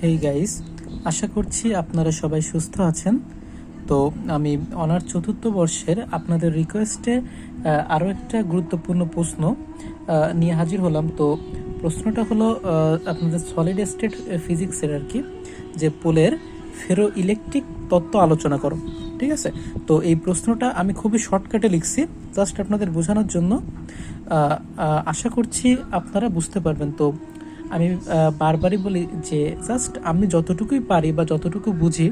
Hey guys আশা করছি আপনারা সবাই সুস্থ আছেন। তো আমি অনার চতুর্থ বর্ষের আপনাদের রিকোয়েস্টে আরও একটা গুরুত্বপূর্ণ প্রশ্ন নিয়ে হাজির হলাম। তো প্রশ্নটা হলো আপনাদের সলিড স্টেট ফিজিক্সের আর কি, যে পোলের ফেরো ইলেকট্রিক তত্ত্ব আলোচনা করো, ঠিক আছে? তো এই প্রশ্নটা আমি খুবই শর্টকাটে লিখছি জাস্ট আপনাদের বোঝানোর জন্য। আশা করছি আপনারা বুঝতে পারবেন। তো আমি বারবারই বলি যে জাস্ট আমি যতটুকুই পারি বা যতটুকু বুঝি,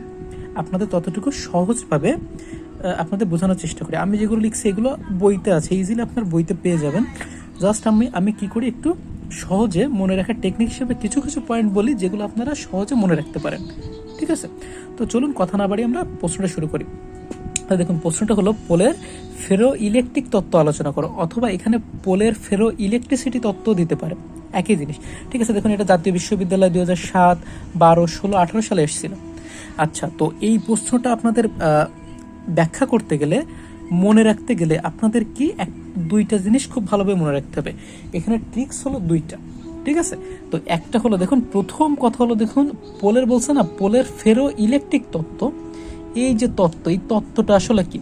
আপনাদের ততটুকু সহজভাবে আপনাদের বোঝানোর চেষ্টা করি। আমি যেগুলো লিখছি, এগুলো বইতে আছে। ইজিলি আপনার বইতে পেয়ে যাবেন। জাস্ট আমি আমি কি করি একটু সহজে মনে রাখার টেকনিক হিসেবে কিছু কিছু পয়েন্ট বলি, যেগুলো আপনারা সহজে মনে রাখতে পারেন। ঠিক আছে? তো চলুন কথা না বাড়ি আমরা প্রশ্নটা শুরু করি। তাহলে দেখুন, প্রশ্নটা হলো, পোলের ফেরো ইলেকট্রিক তত্ত্ব আলোচনা করো, অথবা এখানে পোলের ফেরো ইলেকট্রিসিটি তত্ত্ব দিতে পারে। একই জিনিস। ঠিক আছে, দেখুন, এটা জাতীয় বিশ্ববিদ্যালয় দুই হাজার সাত, বারো, ষোলো, আঠারো সালে এসেছিল। আচ্ছা তো এই প্রশ্নটা আপনাদের ব্যাখ্যা করতে গেলে, মনে রাখতে গেলে আপনাদের কি এক, দুইটা জিনিস খুব ভালোভাবে মনে রাখতে হবে। এখানে ট্রিক্স হলো দুইটা, ঠিক আছে? তো একটা হলো, দেখুন, প্রথম কথা হলো, দেখুন, পোলের বলছে না, পোলের ফেরো ইলেকট্রিক তত্ত্ব। এই যে তত্ত্ব, এই তত্ত্বটা আসলে কি?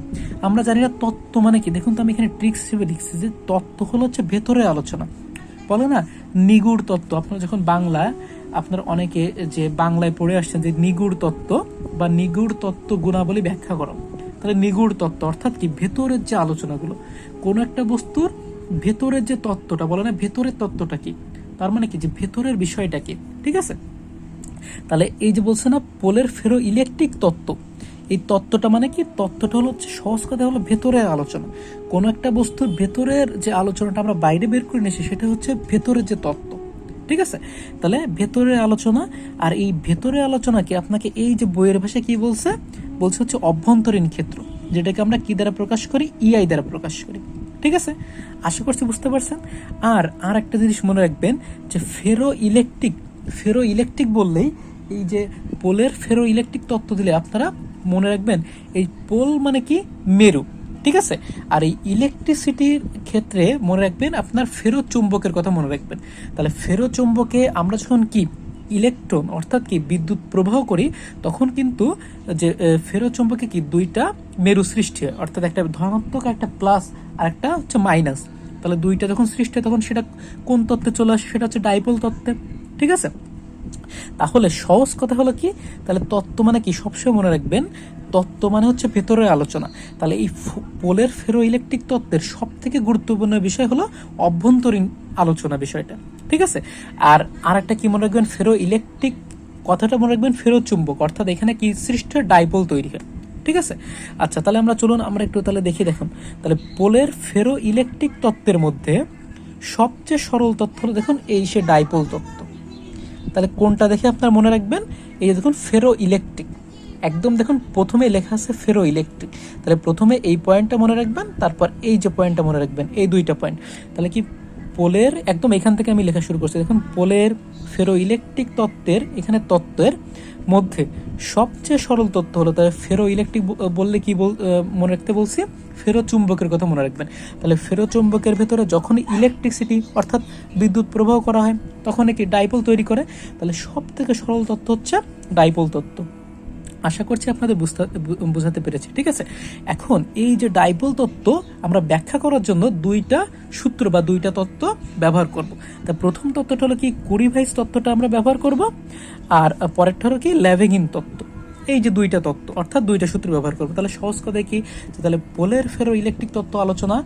আমরা জানি না, তত্ত্ব মানে কি? দেখুন তো আমি এখানে ট্রিক্স হিসেবে লিখছি যে তত্ত্ব হলো হচ্ছে ভেতরে আলোচনা। বলে না নিগুড় তত্ত্ব। আপনারা যখন বাংলা, আপনার অনেকে যে বাংলায় পড়ে আসছেন যে নিগুড় তত্ত্ব বা নিগুড় তত্ত্ব গুণাবলী ব্যাখ্যা করো, তাহলে নিগুড় তত্ত্ব অর্থাৎ কি? ভেতরের যে আলোচনাগুলো, কোনো একটা বস্তুর ভেতরের যে তত্ত্বটা, বলে না ভেতরের তত্ত্বটা কি? তার মানে কি? যে ভেতরের বিষয়টা কি? ঠিক আছে? তাহলে এই যে বলছে না, পোলের ফেরো ইলেকট্রিক তত্ত্ব। এই তত্ত্বটা মানে কি? তত্ত্বটা হলো হচ্ছে সহজ কথা হলো ভেতরের আলোচনা। কোনো একটা বস্তুর ভেতরের যে আলোচনাটা আমরা বাইরে বের করে নিয়েছি, সেটা হচ্ছে ভেতরের যে তত্ত্ব। ঠিক আছে? তাহলে ভেতরের আলোচনা আর এই ভেতরের আলোচনাকে আপনাকে এই যে বইয়ের ভাষায় কি বলছে? বলছে হচ্ছে অভ্যন্তরীণ ক্ষেত্র, যেটাকে আমরা কি দ্বারা প্রকাশ করি? ইআই দ্বারা প্রকাশ করি। ঠিক আছে? আশা করছি বুঝতে পারছেন? আর আর একটা জিনিস মনে রাখবেন যে ফেরো ইলেকট্রিক ফেরো ইলেকট্রিক বললেই এই যে পোলের ফেরো ইলেকট্রিক তত্ত্ব দিলে আপনারা মনে রাখবেন, এই পোল মানে কি? মেরু, ঠিক আছে? আর এই ইলেকট্রিসিটির ক্ষেত্রে মনে রাখবেন, আপনার ফেরো চুম্বকের কথা মনে রাখবেন। তাহলে ফেরো চুম্বকে আমরা যখন কি? ইলেকট্রন অর্থাৎ কি? বিদ্যুৎ প্রবাহ করি, তখন কিন্তু যে ফেরো চুম্বকে কি? দুইটা মেরু সৃষ্টি হয়। অর্থাৎ একটা ধনাত্মক একটা প্লাস আর একটা হচ্ছে মাইনাস তাহলে দুইটা যখন সৃষ্টি হয়, তখন সেটা কোন তত্ত্বে চলে আসে? সেটা হচ্ছে ডাইপোল তত্ত্বে, ঠিক আছে? তাহলে সহজ কথা হলো কি? তাহলে তত্ত্ব মানে কি? সবসময় মনে রাখবেন, তত্ত্ব মানে হচ্ছে ভেতরের আলোচনা। তাহলে এই পোলের ফেরো ইলেকট্রিক তত্ত্বের সব থেকে গুরুত্বপূর্ণ বিষয় হলো অভ্যন্তরীণ আলোচনা বিষয়টা। ঠিক আছে? আর আর একটা কি মনে রাখবেন? ফেরো ইলেকট্রিক কথাটা মনে রাখবেন ফেরো চুম্বক অর্থাৎ এখানে কি সৃষ্ট ডাইপোল তৈরি হয়। ঠিক আছে? আচ্ছা তাহলে আমরা চলুন, আমরা একটু তাহলে দেখি, দেখুন। তাহলে পোলের ফেরো ইলেকট্রিক তত্ত্বের মধ্যে সবচেয়ে সরল তথ্য হলো, দেখুন, এই সে ডাইপোল তত্ত্ব। তাহলে কোনটা দেখে আপনার মনে রাখবেন? এই যে দেখুন, ফেরো ইলেকট্রিক। একদম দেখুন, প্রথমে লেখা আছে ফেরো ইলেকট্রিক। তাহলে প্রথমে এই পয়েন্টটা মনে রাখবেন, তারপর এই যে পয়েন্টটা মনে রাখবেন, এই দুইটা পয়েন্ট। তাহলে কি পোলের, একদম এখান থেকে আমি লেখা শুরু করছি। দেখুন, পোলের ফেরো ইলেকট্রিক তত্ত্বের, এখানে তত্ত্বের মধ্যে সবচেয়ে সরল তত্ত্ব হলো তাহলে ফেরো ইলেকট্রিক বললে কি বল মনে রাখতে বলছি? ফেরো চুম্বকের কথা মনে রাখবেন। তাহলে ফেরো চুম্বকের ভেতরে যখন ইলেকট্রিসিটি অর্থাৎ বিদ্যুৎ প্রবাহ করা হয়, তখন একটি ডাইপোল তৈরি করে। তাহলে সব থেকে সরল তত্ত্ব হচ্ছে ডাইপোল তত্ত্ব। আশা করছি আপনাদের বুঝতে, বোঝাতে পেরেছি, ঠিক আছে? এখন এই যে ডাইপোল তত্ত্ব, আমরা ব্যাখ্যা করার জন্য দুইটা সূত্র বা দুইটা তত্ত্ব ব্যবহার করব। তা প্রথম তত্ত্বটা হলো কি কুড়িভাইস তত্ত্বটা আমরা ব্যবহার করব, আর পরেরটা হলো কি, ল্যাভেগিন তত্ত্ব। এই যে দুইটা তত্ত্ব, অর্থাৎ দুইটা সূত্র ব্যবহার করব। তাহলে সহজ কথা কি তাহলে পোলের ফেরো ইলেকট্রিক তত্ত্ব আলোচনা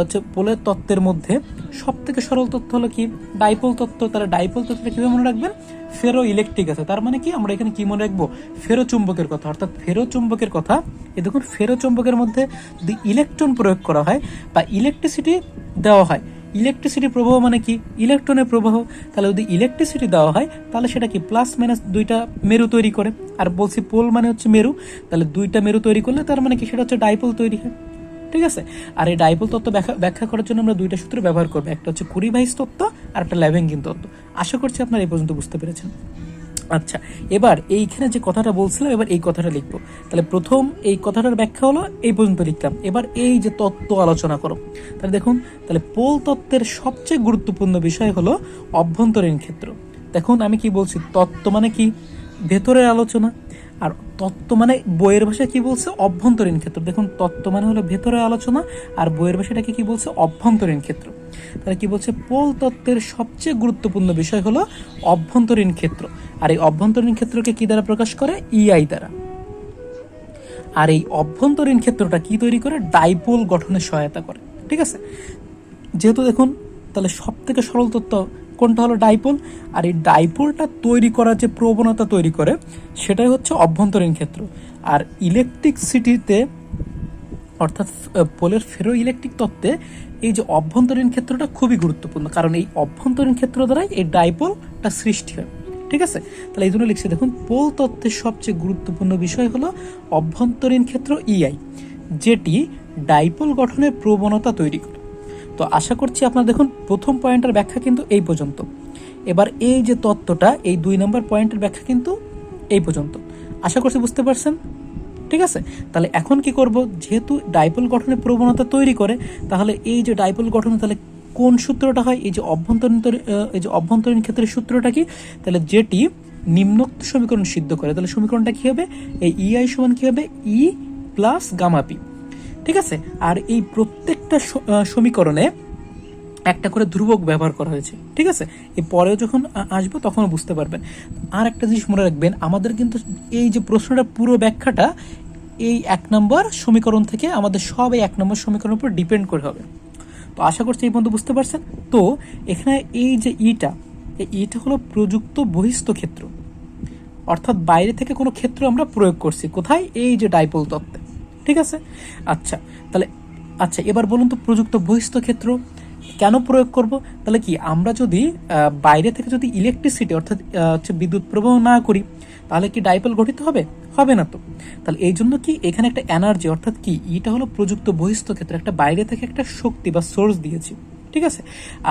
হচ্ছে পোলের তত্ত্বের মধ্যে সব থেকে সরল তত্ত্ব হলো কি? ডাইপোল তত্ত্ব। তাহলে ডাইপোল তত্ত্বটা কীভাবে মনে রাখবেন? ফেরো ইলেকট্রিক আছে। তার মানে কি? আমরা এখানে কি মনে রাখব? ফেরো চুম্বকের কথা। অর্থাৎ ফেরো চুম্বকের কথা। এ দেখুন, ফেরো চুম্বকের মধ্যে যদি ইলেকট্রন প্রয়োগ করা হয় বা ইলেকট্রিসিটি দেওয়া হয় ইলেকট্রিসিটি প্রবাহ মানে কি? ইলেকট্রনের প্রবাহ। তাহলে যদি ইলেকট্রিসিটি দেওয়া হয়, তাহলে সেটা কি প্লাস মাইনাস দুইটা মেরু তৈরি করে? আর বলছি পোল মানে হচ্ছে মেরু। তাহলে দুইটা মেরু তৈরি করলে তার মানে কি? সেটা হচ্ছে ডাইপোল তৈরি হয়। ঠিক আছে? আর এই ডাইপোল তত্ত্ব ব্যাখ্যা ব্যাখ্যা করার জন্য আমরা দুইটা সূত্র ব্যবহার করব। একটা হচ্ছে কুড়ি বাইশ তত্ত্ব আর একটা ল্যাভেঙ্গিন তত্ত্ব। আশা করছি আপনারা এই পর্যন্ত বুঝতে পেরেছেন। আচ্ছা এবার এইখানে যে কথাটা বলছিলাম, এবার এই কথাটা লিখব। তাহলে প্রথম এই কথাটার ব্যাখ্যা হলো, এই পর্যন্ত লিখলাম। এবার এই যে তত্ত্ব আলোচনা করো। তাহলে দেখুন, তাহলে পোল তত্ত্বের সবচেয়ে গুরুত্বপূর্ণ বিষয় হলো অভ্যন্তরীণ ক্ষেত্র। দেখুন, আমি কি বলছি? তত্ত্ব মানে কি? ভেতরের আলোচনা। আর তত্ত্ব মানে বইয়ের ভাষায় কি বলছে? অভ্যন্তরীণ ক্ষেত্র। দেখুন, তত্ত্ব মানে হলো ভেতরের আলোচনা, আর বইয়ের ভাষাটাকে কি বলছে? অভ্যন্তরীণ ক্ষেত্র। তাহলে কি বলছে? পোল তত্ত্বের সবচেয়ে গুরুত্বপূর্ণ বিষয় হলো অভ্যন্তরীণ ক্ষেত্র। আর এই অভ্যন্তরীণ ক্ষেত্রকে কি দ্বারা প্রকাশ করে? ইআই দ্বারা। আর এই অভ্যন্তরীণ ক্ষেত্রটা কি তৈরি করে? ডাইপোল গঠনে সহায়তা করে। ঠিক আছে? যেহেতু দেখুন, তাহলে সব থেকে সরল তত্ত্ব কোনটা হলো ডাইপোল? আর এই ডাইপোলটা তৈরি করার যে প্রবণতা তৈরি করে, সেটাই হচ্ছে অভ্যন্তরীণ ক্ষেত্র। আর ইলেকট্রিক সিটিতে, অর্থাৎ পোলের ফেরো ইলেকট্রিক তত্ত্বে, এই যে অভ্যন্তরীণ ক্ষেত্রটা খুবই গুরুত্বপূর্ণ। কারণ এই অভ্যন্তরীণ ক্ষেত্র দ্বারাই এই ডাইপোলটা সৃষ্টি হয়। ঠিক আছে? তাহলে এই জন্য লিখছি, দেখুন, পোল তত্ত্বের সবচেয়ে গুরুত্বপূর্ণ বিষয় হলো অভ্যন্তরীণ ক্ষেত্র ইআই যেটি ডাইপোল গঠনের প্রবণতা তৈরি করে। তো আশা করছি আপনারা দেখুন, প্রথম পয়েন্টের ব্যাখ্যা কিন্তু এই পর্যন্ত। এবার এই যে তত্ত্বটা, এই দুই নম্বর পয়েন্টের ব্যাখ্যা কিন্তু এই পর্যন্ত। আশা করছি বুঝতে পারছেন? ঠিক আছে? তাহলে এখন কি করব? যেহেতু ডাইপোল গঠনের প্রবণতা তৈরি করে, তাহলে এই যে ডাইপোল গঠনে, তাহলে কোন সূত্রটা হয়? এই যে অভ্যন্তরীণ, এই যে অভ্যন্তরীণ ক্ষেত্রের সূত্রটা কি? তাহলে যেটি নিম্নোক্ত সমীকরণ সিদ্ধ করে, তাহলে সমীকরণটা কি হবে? এই ইআই সমান কি হবে? ই প্লাস গামাপি ঠিক আছে? আর এই প্রত্যেকটা সমীকরণে একটা করে ধ্রুবক ব্যবহার করা হয়েছে, ঠিক আছে? এই পরেও যখন আসব তখন বুঝতে পারবেন। আর একটা জিনিস মনে রাখবেন, আমাদের কিন্তু এই যে প্রশ্নটা পুরো ব্যাখ্যাটা, এই এক নম্বর সমীকরণ থেকে আমাদের সব এই এক নম্বর সমীকরণের উপর ডিপেন্ড করে হবে। তো আশা করছি এই পর্যন্ত বুঝতে পারছেন? তো এখানে এই যে ইটা, এই ইটা হলো প্রযুক্ত বহিস্থ ক্ষেত্র। অর্থাৎ বাইরে থেকে কোনো ক্ষেত্র আমরা প্রয়োগ করছি। কোথায়? এই যে ডাইপোল তত্ত্বে। ঠিক আছে? আচ্ছা তাহলে আচ্ছা এবার বলুন তো প্রযুক্ত বহিস্থ ক্ষেত্র কেন প্রয়োগ করব? তাহলে কি, আমরা যদি বাইরে থেকে যদি ইলেকট্রিসিটি অর্থাৎ হচ্ছে বিদ্যুৎ প্রবাহ না করি, তাহলে কি ডাইপোল গঠিত হবে? হবে না তো। তাহলে এই জন্য কি এখানে একটা এনার্জি অর্থাৎ কি, এটা হলো প্রযুক্ত বহিস্থ ক্ষেত্র, একটা বাইরে থেকে একটা শক্তি বা সোর্স দিয়েছি, ঠিক আছে?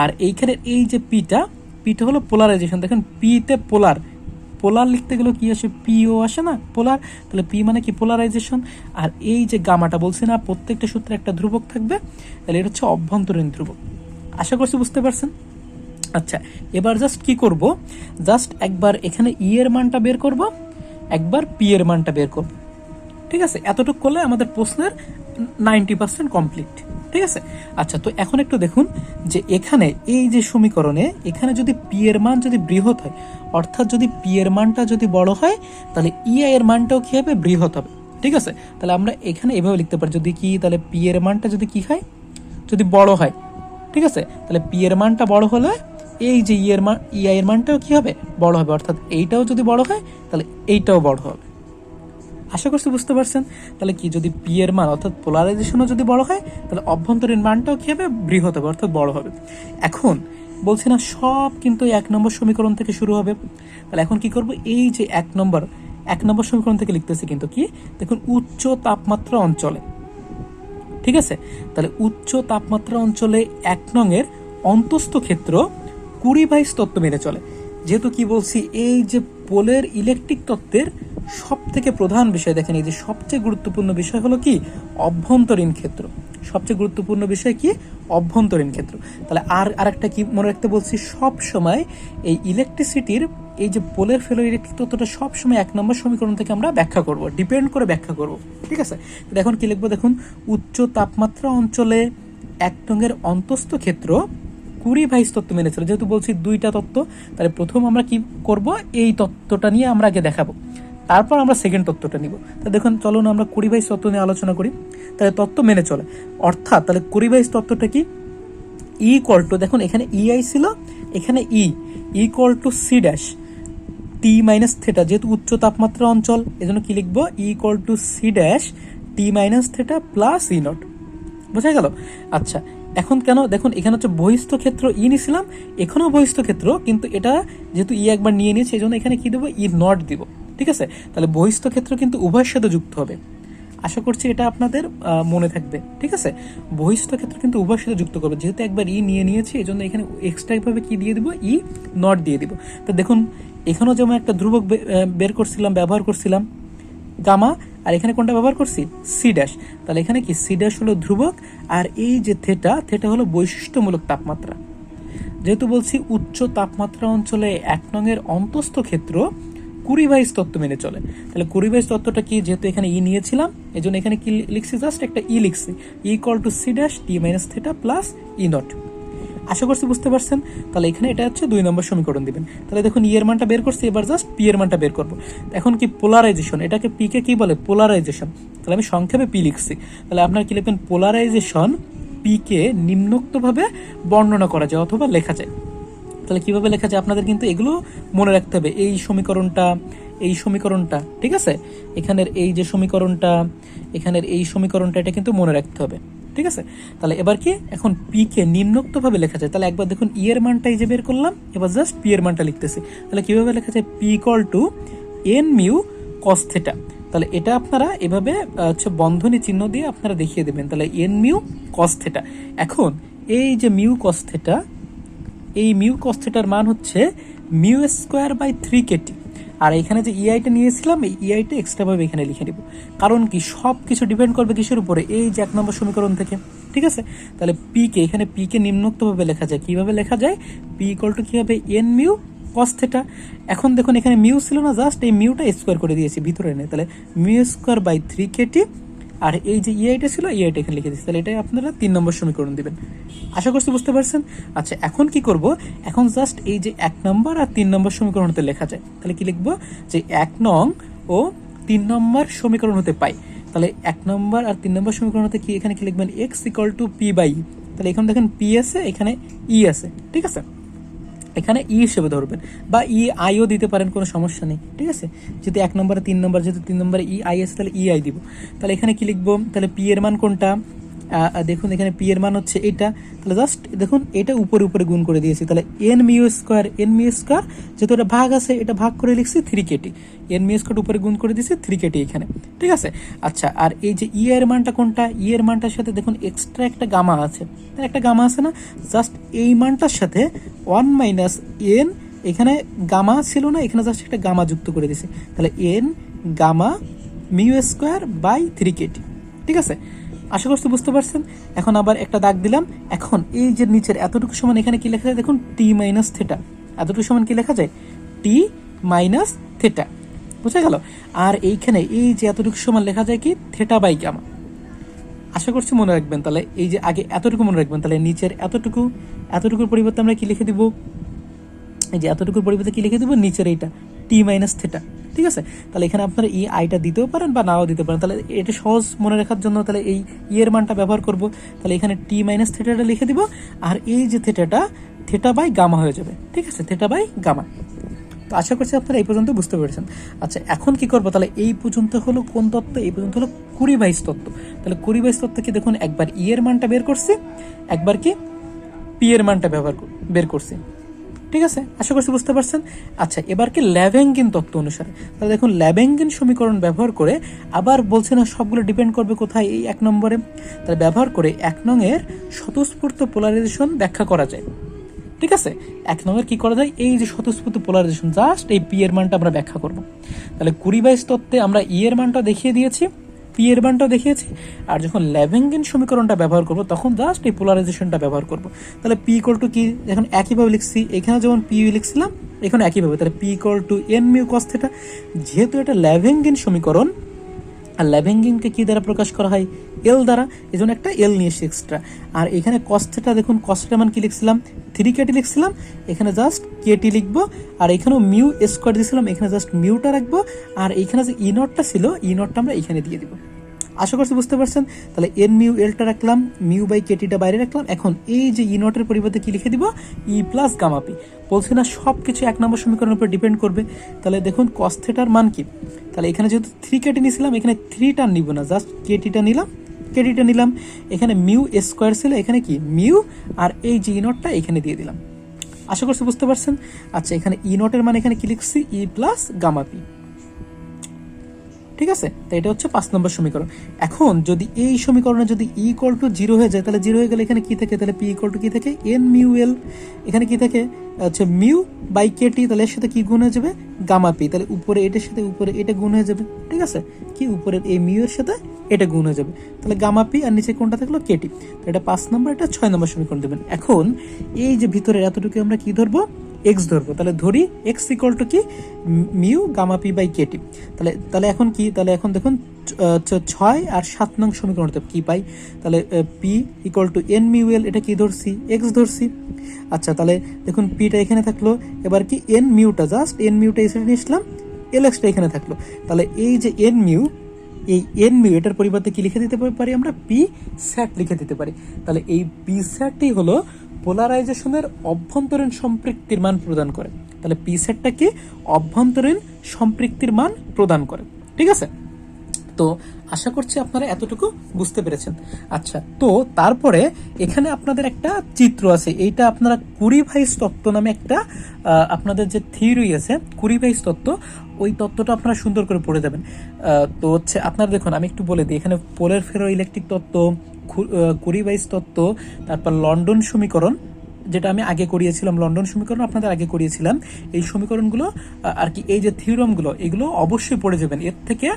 আর এইখানে এই যে পিটা পিটা হলো পোলারাইজেশন দেখেন পিতে পোলার পোলার লিখতে গেলে কি আসে? পিও আসে না? পোলার তাহলে পি মানে কি? পোলারাইজেশন আর এই যে গামাটা বলছি না, প্রত্যেকটা সূত্রে একটা ধ্রুবক থাকবে। তাহলে এটা হচ্ছে অভ্যন্তরীণ ধ্রুবক। আশা করছি বুঝতে পারছেন? আচ্ছা এবার জাস্ট কি করব? জাস্ট একবার এখানে ই এর মানটা বের করব, একবার পি এর মানটা বের করব। ঠিক আছে? এতটুকু করলে আমাদের প্রশ্নের নাইনটি পার্সেন্ট কমপ্লিট ঠিক আছে? আচ্ছা তো এখন একটু দেখুন যে এখানে এই যে সমীকরণে এখানে যদি পি এর মান যদি বৃহৎ হয়, অর্থাৎ যদি পি এর মানটা যদি বড় হয়, তাহলে ইআই এর মানটাও কি হবে? বৃহৎ হবে। ঠিক আছে? তাহলে আমরা এখানে এভাবে লিখতে পারি, যদি কি, তাহলে পি এর মানটা যদি কি হয়? যদি বড় হয়। ঠিক আছে? তাহলে পি এর মানটা বড় হলে এই যে ই এর মান ইআই এর মানটাও কি হবে? বড় হবে। অর্থাৎ এইটাও যদি বড় হয়, তাহলে এইটাও বড় হবে। আশা করছি বুঝতে পারছেন। তাহলে কি, যদি পি এর মান, অর্থাৎ পোলারাইজেশনও যদি বড় হয়, তাহলে অভ্যন্তরীণ মানটাও কি হবে? বৃহৎ হবে, অর্থাৎ বড় হবে। এখন বলছি না, সব কিন্তু এক নম্বর সমীকরণ থেকে শুরু হবে। তাহলে এখন কি করব? এই যে এক নম্বর এক নম্বর সমীকরণ থেকে লিখতেছি কিন্তু কি? দেখুন, উচ্চ তাপমাত্রা অঞ্চলে, ঠিক আছে? তাহলে উচ্চ তাপমাত্রা অঞ্চলে এক নংয়ের অন্তস্থ ক্ষেত্র কুড়ি বাইশ তত্ত্ব মেনে চলে। যেহেতু কি বলছি, এই যে পোলের ইলেকট্রিক তত্ত্বের সব থেকে প্রধান বিষয় দেখেন, এই যে সবচেয়ে গুরুত্বপূর্ণ বিষয় হলো কি? অভ্যন্তরীণ ক্ষেত্র। সবচেয়ে গুরুত্বপূর্ণ বিষয় কি? অভ্যন্তরীণ ক্ষেত্র। তাহলে আর আরেকটা কি মনে রাখতে বলছি? সব সময় এই ইলেকট্রিসিটির এই যে পোলের ফেলো ইলেকট্রিক তত্ত্বটা সব সময় এক নম্বর সমীকরণ থেকে আমরা ব্যাখ্যা করব ডিপেন্ড করে ব্যাখ্যা করব। ঠিক আছে? এখন কি লিখব? দেখুন, উচ্চ তাপমাত্রা অঞ্চলে এক রঙের অন্তস্থ ক্ষেত্র কুড়ি ভাইস তত্ত্ব মেনে চলে। যেহেতু বলছি দুইটা তত্ত্ব, তাহলে প্রথম আমরা কি করব? এই তত্ত্বটা নিয়ে আমরা আগে দেখাবো। তারপর আমরা সেকেন্ড তত্ত্বটা নিব। তা দেখুন, চলুন আমরা কুড়ি বাইশ তত্ত্ব নিয়ে আলোচনা করি। তাহলে তত্ত্ব মেনে চলে। অর্থাৎ তাহলে কুড়ি বাইশ তত্ত্বটা কি? ই ইকুয়াল টু দেখুন, এখানে ই আই ছিল, এখানে E equal to C dash T minus theta যেহেতু উচ্চ তাপমাত্রা অঞ্চল, এজন্য কি লিখব? E equal to C dash T minus theta plus E naught বোঝা গেল? আচ্ছা এখন কেন? দেখুন, এখানে হচ্ছে বহিস্থ ক্ষেত্র ই নিছিলাম এখানেও বহিস্থ ক্ষেত্র, কিন্তু এটা যেহেতু ই একবার নিয়ে নিয়েছে এই জন্য এখানে কি দেবো? ই নট দিব। ঠিক আছে? তাহলে বহিস্থ ক্ষেত্র কিন্তু উভয়ের সাথে যুক্ত হবে। আশা করছি এটা আপনাদের মনে থাকবে। ঠিক আছে? বহিস্থ ক্ষেত্র কিন্তু উভয়ের সাথে যুক্ত করবে। যেহেতু একবার ই নিয়ে নিয়েছি এই জন্য এখানে এক্সট্রা ভাবে কি দিয়ে দিব? ই নট দিয়ে দিব। তো দেখুন, এখানেও যেমন একটা ধ্রুবক বের করছিলাম, ব্যবহার করছিলাম, গামা, আর এখানে কোনটা ব্যবহার করছি? সি ড্যাশ তাহলে এখানে কি? সি ড্যাশ হলো ধ্রুবক, আর এই যে থেটা থেটা হলো বৈশিষ্ট্যমূলক তাপমাত্রা। যেহেতু বলছি উচ্চ তাপমাত্রা অঞ্চলে এক নঙের অন্তস্থ ক্ষেত্র কুড়ি তত্ত্ব মেনে চলে। তাহলে কুড়ি বাইশ তত্ত্বটা কি? যেহেতু এখানে ই নিয়েছিলাম এই জন্য এখানে কি লিখছি? জাস্ট একটা ই লিখছি। Equal to C dash T minus theta plus E naught আশা করছি বুঝতে পারছেন? তাহলে এখানে এটা হচ্ছে দুই নম্বর সমীকরণ দিবেন। তাহলে দেখুন ই এর মানটা বের করছি, এবার জাস্ট পি এর মানটা বের করব। এখন কি পোলারাইজেশন এটাকে পি কে কি বলে? পোলারাইজেশন তাহলে আমি সংক্ষেপে পি লিখছি। তাহলে আপনার কি লিখবেন? পোলারাইজেশন পি কে নিম্নোক্তভাবে বর্ণনা করা যায় অথবা লেখা যায়। তাহলে কীভাবে লেখা যায়? আপনাদের কিন্তু এগুলো মনে রাখতে হবে। এই সমীকরণটা এই সমীকরণটা, ঠিক আছে? এখানের এই যে সমীকরণটা, এখানের এই সমীকরণটা, এটা কিন্তু মনে রাখতে হবে। ঠিক আছে? তাহলে এবার কি? এখন পি কে নিম্নোক্তভাবে লেখা যায়। তাহলে একবার দেখুন ইয়ের এর মানটা এই যে বের করলাম, এবার জাস্ট পি এর মানটা লিখতেছি। তাহলে কীভাবে লেখা যায়? P equal to N mu cos theta তাহলে এটা আপনারা এভাবে হচ্ছে বন্ধনী চিহ্ন দিয়ে আপনারা দেখিয়ে দেবেন। তাহলে এন মিউ কস থেটা এখন এই যে মিউ কস এই মিউ কস্থেটার মান হচ্ছে mu square by three KT. আর এখানে যে ইআইটা নিয়েছিলাম, এই ইআইটা এক্সট্রাভাবে এখানে লিখে নিব। কারণ কি সব কিছু ডিপেন্ড করবে কিসের উপরে? এই যে এক নম্বর সমীকরণ থেকে, ঠিক আছে? তাহলে পি কে, এখানে পি কে নিম্নোক্তভাবে লেখা যায়। কীভাবে লেখা যায়? পি ইকল টু কি হবে? এন মিউ কস থেটা এখন দেখুন, এখানে মিউ ছিল না জাস্ট এই মিউটা স্কোয়ার করে দিয়েছি, ভিতরে নেই। তাহলে mu square by three KT আর এই যে ইআইটা ছিল ইআইটা এখানে লিখে দিচ্ছি তাহলে এটাই আপনারা তিন নম্বর সমীকরণ দিবেন। আশা করছি বুঝতে পারছেন? আচ্ছা এখন কি করব? এখন জাস্ট এই যে এক নম্বর আর তিন নম্বর সমীকরণ হতে লেখা যায়। তাহলে কি লিখব? যে এক নং ও তিন নম্বর সমীকরণ হতে পাই। তাহলে এক নম্বর আর তিন নম্বর সমীকরণ হতে কি এখানে কি লিখবেন? X equal to P by তাহলে এখানে দেখেন পি আছে, এখানে ই আছে। ঠিক আছে? এখানে ই হিসেবে ধরবেন বা ই আইও দিতে পারেন, কোনো সমস্যা নেই, ঠিক আছে? যদি এক নম্বরে তিন নম্বর যেহেতু তিন নম্বরে ই আই এস তাহলে ই আই দিব। তাহলে এখানে কি লিখব? তাহলে পি এর মান কোনটা? দেখুন, এখানে পি এর মান হচ্ছে এটা। তাহলে জাস্ট দেখুন, এটা উপরে উপরে গুণ করে দিয়েছি। তাহলে N mu square N mu square যেহেতু এটা ভাগ আছে, এটা ভাগ করে লিখছি three KT. N mu square উপরে গুণ করে দিয়েছি থ্রি কেটি এখানে। ঠিক আছে? আচ্ছা আর এই যে ই এর মানটা কোনটা? ই এর মানটার সাথে দেখুন এক্সট্রা একটা গামা আছে। একটা গামা আছে না? জাস্ট এই মানটার সাথে ওয়ান মাইনাস এন এখানে গামা ছিল না, এখানে জাস্ট একটা গামা যুক্ত করে দিয়েছি। তাহলে N gamma mu square by three KT. ঠিক আছে? আশা করছি বুঝতে পারছেন। এখন আবার একটা দাগ দিলাম। এখন এই যে নিচের এতটুকু সমান এখানে কি লেখা যায়? দেখুন টি মাইনাস থেটা এতটুকু সমান কি লেখা যায়? টি মাইনাস থেটা বুঝা গেল? আর এইখানে এই যে এতটুকু সমান লেখা যায় কি? থেটা বাই গামা আশা করছি মনে রাখবেন। তাহলে এই যে আগে এতটুকু মনে রাখবেন। তাহলে নিচের এতটুকু, এতটুকুর পরিবর্তে আমরা কি লিখে দিব? এই যে এতটুকুর পরিবর্তে কি লিখে দিব? নিচের এইটা। টি মাইনাস থেটা ঠিক আছে? তাহলে এখানে আপনারা এই আইটা দিতেও পারেন বা নাও দিতে পারেন। তাহলে এটা সহজ মনে রাখার জন্য তাহলে এই ইয়ের মানটা ব্যবহার করব। তাহলে এখানে টি মাইনাস থেটাটা লিখে দিব। আর এই যে থেটাটা থেটা বাই গামা হয়ে যাবে। ঠিক আছে? থেটা বাই গামা তো আশা করছি আপনারা এই পর্যন্ত বুঝতে পেরেছেন। আচ্ছা এখন কি করব? তাহলে এই পর্যন্ত হলো কোন তত্ত্ব? এই পর্যন্ত হলো কুড়ি বাইশ তত্ত্ব। তাহলে কুড়ি বাইশ তত্ত্ব কি দেখুন, একবার ই এর মানটা বের করছি। একবার কি? পি এর মানটা ব্যবহার বের করছি। ঠিক আছে? আশা করছি বুঝতে পারছেন? আচ্ছা এবার কি ল্যাভেঙ্গিন তত্ত্ব অনুসারে? তাহলে দেখুন, ল্যাভেঙ্গিন সমীকরণ ব্যবহার করে আবার বলছে না সবগুলো ডিপেন্ড করবে কোথায় এই এক নম্বরে? তাহলে ব্যবহার করে এক নংয়ের স্বতঃস্ফূর্ত পোলারাইজেশন ব্যাখ্যা করা যায়। ঠিক আছে? এক নম্বর কি করা যায়? এই যে স্বতঃস্ফূর্ত পোলারাইজেশন জাস্ট এই পি এর মানটা আমরা ব্যাখ্যা করব। তাহলে কুড়ি বাইশ তত্ত্বে আমরা ই এর মানটা দেখিয়ে দিয়েছি। পি বানটা দেখিয়েছি। আর যখন ল্যাভেঙ্গিন সমীকরণটা ব্যবহার করব, তখন জাস্ট এই পোলারাইজেশনটা ব্যবহার করব। তাহলে পি ইকল টু কি? এখন একইভাবে লিখছি। এখানে যেমন পি লিখছিলাম, এখানে একইভাবে। তাহলে P equal to N mu cos theta যেহেতু এটা ল্যাভেঙ্গিন সমীকরণ আর ল্যাভেঙ্গিনকে কী দ্বারা প্রকাশ করা হয়? এল দ্বারা। এই জন্য একটা এল নিয়ে এক্সট্রা আর এখানে কস্থেটা দেখুন কস্থেটা মান কি লিখছিলাম? Three Katie লিখছিলাম। এখানে জাস্ট কেটি লিখব। আর এখানেও মিউ স্কোয়ার দিয়েছিলাম এখানে জাস্ট মিউটা রাখব। আর এখানে যে ইনটটা ছিল ইনটটা আমরা এখানে দিয়ে দিব। আশা করছি বুঝতে পারছেন? তাহলে এন মিউ এলটা রাখলাম, মিউ বাই কেটিটা বাইরে রাখলাম। এখন এই যে ই নটের পরিবর্তে কি লিখে দিব? ই প্লাস গামাপি বলছি না সব কিছু এক নম্বর সমীকরণের উপর ডিপেন্ড করবে। তাহলে দেখুন কস্থেটার মান কি? তাহলে এখানে যেহেতু থ্রি কেটি নিয়েছিলাম, এখানে থ্রিটা নিব না জাস্ট কেটিটা নিলাম কেটিটা নিলাম। এখানে মিউ স্কোয়ার ছিল, এখানে কি? মিউ, আর এই যে ই নটটা এখানে দিয়ে দিলাম। আশা করছি বুঝতে পারছেন? আচ্ছা এখানে ই নটের মানে এখানে কি লিখছি? ই প্লাস গামাপি ঠিক আছে? তো এটা হচ্ছে পাঁচ নম্বর সমীকরণ। এখন যদি এই সমীকরণে যদি ই ইকুয়াল টু জিরো হয়ে যায়, তাহলে জিরো হয়ে গেলে এখানে কি থাকে? তাহলে পি ইকুয়াল টু কি থাকে? এন মিউ এল এখানে কি থাকে? আচ্ছা মিউ বাই কে টি তাহলে এর সাথে কি গুণ হয়ে যাবে? গামা পি তাহলে উপরে এটার সাথে উপরে এটা গুণ হয়ে যাবে। ঠিক আছে? কি উপরের এই মিউ এর সাথে এটা গুণ হয়ে যাবে। তাহলে গামা পি আর নিচে কোনটা থাকল? কেটি তো এটা পাঁচ নম্বর, এটা ছয় নম্বর সমীকরণ দেবেন। এখন এই যে ভিতরে এতটুকু আমরা কি ধরবো? এক্স ধরবো। তাহলে ধরি এক্স ইকুয়াল টু কি? Mu gamma P by KT তাহলে তাহলে এখন কি? তাহলে এখন দেখুন ছয় আর সাত নং সমীকরণ কি পাই? তাহলে P equal to N mu L এটা কি ধরছি? এক্স ধরছি। আচ্ছা তাহলে দেখুন পিটা এখানে থাকল। এবার কি এন মিউটা জাস্ট এন মিউটা এসে নিয়ে আসলাম এল এক্সটা এখানে থাকল। তাহলে এই যে এন মিউ, এই এন মিউ, এটার পরিবর্তে কি লিখে দিতে পারি আমরা? পি স্যাট লিখে দিতে পারি। তাহলে এই পি স্যাটটি হলো পোলারাইজেশনের অভ্যন্তরীণ সম্পৃক্তির মান প্রদান করে। তাহলে পি স্যাটটা কি? অভ্যন্তরীণ সম্পৃক্তির মান প্রদান করে। ঠিক আছে? তো আশা করছি আপনারা এতটুকু বুঝতে পেরেছেন। আচ্ছা তো তারপরে এখানে আপনাদের একটা চিত্র আছে। এইটা আপনারা কুড়িভাইস তত্ত্ব নামে একটা আপনাদের যে থিওরি আছে কুড়িভাইস তত্ত্ব ওই তত্ত্বটা আপনারা সুন্দর করে পড়ে আহ, তো হচ্ছে আপনারা দেখুন আমি একটু বলে দিই। এখানে পোলের ফেরো ইলেকট্রিক তত্ত্ব কুড়িভাইস তত্ত্ব, তারপর লন্ডন সমীকরণ, যেটা আমি আগে করিয়েছিলাম, লন্ডন সমীকরণ আপনাদের আগে করিয়েছিলাম, এই সমীকরণগুলো আর কি এই যে থিওরমগুলো, এগুলো অবশ্যই পড়ে যাবেন। এর থেকে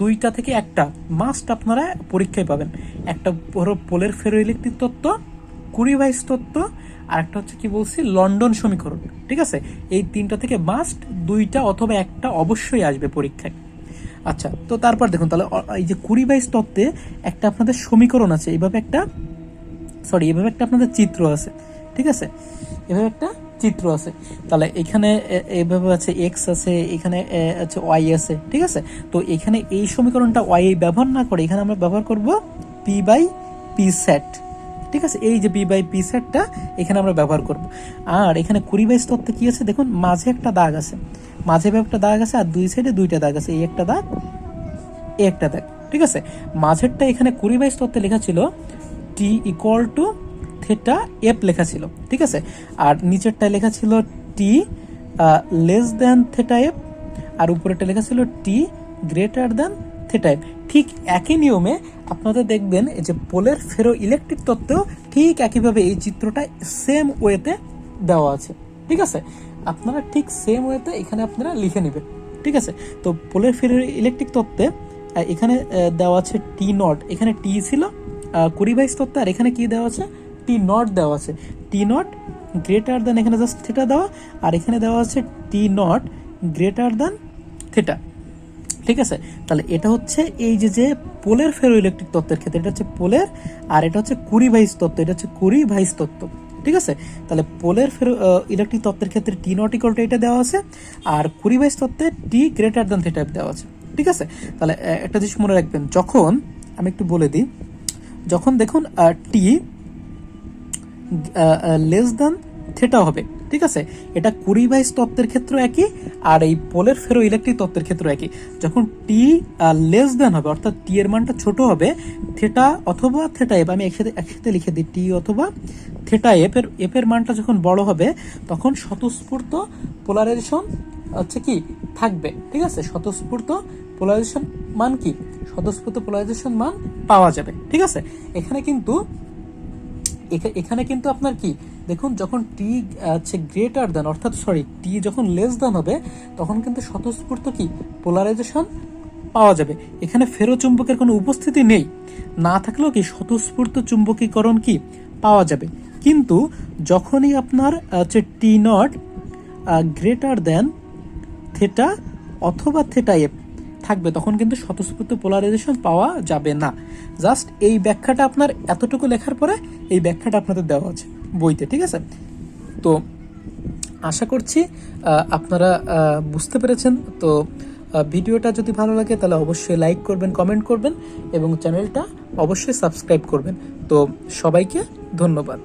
দুইটা থেকে একটা, মাস্ট আপনারা পরীক্ষায় পাবেন। একটা হলো পোলের ফেরো ইলেকট্রিক তত্ত্ব কুড়িভাইস তত্ত্ব, আর একটা হচ্ছে কি বলছি, লন্ডন সমীকরণ, ঠিক আছে? এই তিনটা থেকে মাস্ট দুইটা অথবা একটা অবশ্যই আসবে পরীক্ষায়। আচ্ছা তো তারপর দেখুন, তাহলে এই যে কুড়ি বাইশ তত্ত্বে একটা আপনাদের সমীকরণ আছে এইভাবে একটা সরি এভাবে একটা আপনাদের চিত্র আছে, ঠিক আছে? এভাবে একটা চিত্র আছে। তাহলে এখানে এভাবে আছে এক্স আছে, এখানে আছে ওয়াই আছে, ঠিক আছে? তো এখানে এই সমীকরণটা ওয়াই ব্যবহার না করে, এখানে আমরা ব্যবহার করব পি বাই পি সেট ঠিক আছে? এই যে পি বাই পি সেটটা এখানে আমরা ব্যবহার করব। আর এখানে কুড়ি বাইশ তত্ত্বে কী আছে? দেখুন, মাঝে একটা দাগ আছে। মাঝে একটা দাগ আছে আর দুই সাইডে দুইটা দাগ আছে। এই একটা দাগ, এই একটা দাগ, ঠিক আছে? মাঝেরটা এখানে কুড়ি বাইশ তত্ত্বে লেখা ছিল T equal to theta F লেখা ছিল, ঠিক আছে? আর নিচেরটা লেখা ছিল T less than theta F আর উপরেরটা লেখা ছিল T greater than theta F ঠিক একই নিয়মে আপনাদের দেখবেন যে পোলের ফেরো ইলেকট্রিক তত্ত্বেও ঠিক একইভাবে এই চিত্রটা সেম ওয়েতে দেওয়া আছে, ঠিক আছে? আপনারা ঠিক সেম ওয়েতে এখানে আপনারা লিখে নেবেন, ঠিক আছে? তো পোলের ফেরো ইলেকট্রিক তত্ত্বে এখানে দেওয়া আছে টি নট এখানে টি ছিল কুড়ি বাইশ তত্ত্বে আর এখানে কি দেওয়া আছে? টি নট দেওয়া আছে। টি নট গ্রেটার দেন এখানে জাস্ট থেটা দেওয়া, আর এখানে দেওয়া আছে T naught greater than theta ঠিক আছে? তাহলে এটা হচ্ছে এই যে যে পোলের ফেরো ইলেকট্রিক তত্ত্বের ক্ষেত্রে, এটা হচ্ছে পোলের, আর এটা হচ্ছে কুড়ি ভাইস তত্ত্ব এটা হচ্ছে কুড়ি ভাইস তত্ত্ব ঠিক আছে? তাহলে পোলের ফেরো ইলেকট্রিক তত্ত্বের ক্ষেত্রে টি নট ইকুয়াল টু এটা দেওয়া আছে, আর কুড়ি বাইশ তত্ত্বে টি গ্রেটার দ্যান থেটা দেওয়া আছে, ঠিক আছে? তাহলে একটা জিনিস মনে রাখবেন, যখন, আমি একটু বলে দিই, যখন দেখুন টি লেস দ্যান থেটা হবে ঠিক আছে? এটা কুড়ি বাইশ তত্ত্বের ক্ষেত্রে একই, আর এই পোলের ফেরো ইলেকট্রিক তত্ত্বের ক্ষেত্রে একই। যখন টি লেস দেন হবে, অর্থাৎ টি এর মানটা ছোট হবে থেটা অথবা থেটা এফ আমি একসাথে একসাথে লিখে দিই টি অথবা থেটা এফ এর এফ এর মানটা যখন বড় হবে, তখন স্বতঃস্ফূর্ত পোলারাইজেশন হচ্ছে কি? থাকবে। ঠিক আছে? স্বতঃস্ফূর্ত পোলারাইজেশন মান কি? স্বতঃস্ফূর্ত পোলারাইজেশন মান পাওয়া যাবে। ঠিক আছে? এখানে কিন্তু এখানে কিন্তু আপনার কি? দেখুন, যখন টি হচ্ছে গ্রেটার দেন অর্থাৎ সরি টি যখন লেস দেন হবে, তখন কিন্তু স্বতঃস্ফূর্ত কি? পোলারাইজেশন পাওয়া যাবে। এখানে ফেরো চুম্বকের কোনো উপস্থিতি নেই। না থাকলেও কি স্বতঃস্ফূর্ত চুম্বকীকরণ কি পাওয়া যাবে? কিন্তু যখনই আপনার হচ্ছে T naught greater than theta অথবা থেটা এফ থাকবে, তখন কিন্তু স্বতঃস্ফূর্ত পোলারাইজেশন পাওয়া যাবে না। জাস্ট এই ব্যাখ্যাটা আপনার এতটুকু লেখার পরে এই ব্যাখ্যাটা আপনাদের দেওয়া আছে বইতে, ঠিক আছে? তো আশা করছি আপনারা বুঝতে পেরেছেন। তো ভিডিওটা যদি ভালো লাগে, তাহলে অবশ্যই লাইক করবেন কমেন্ট করবেন এবং চ্যানেলটা অবশ্যই সাবস্ক্রাইব করবেন। তো সবাইকে ধন্যবাদ।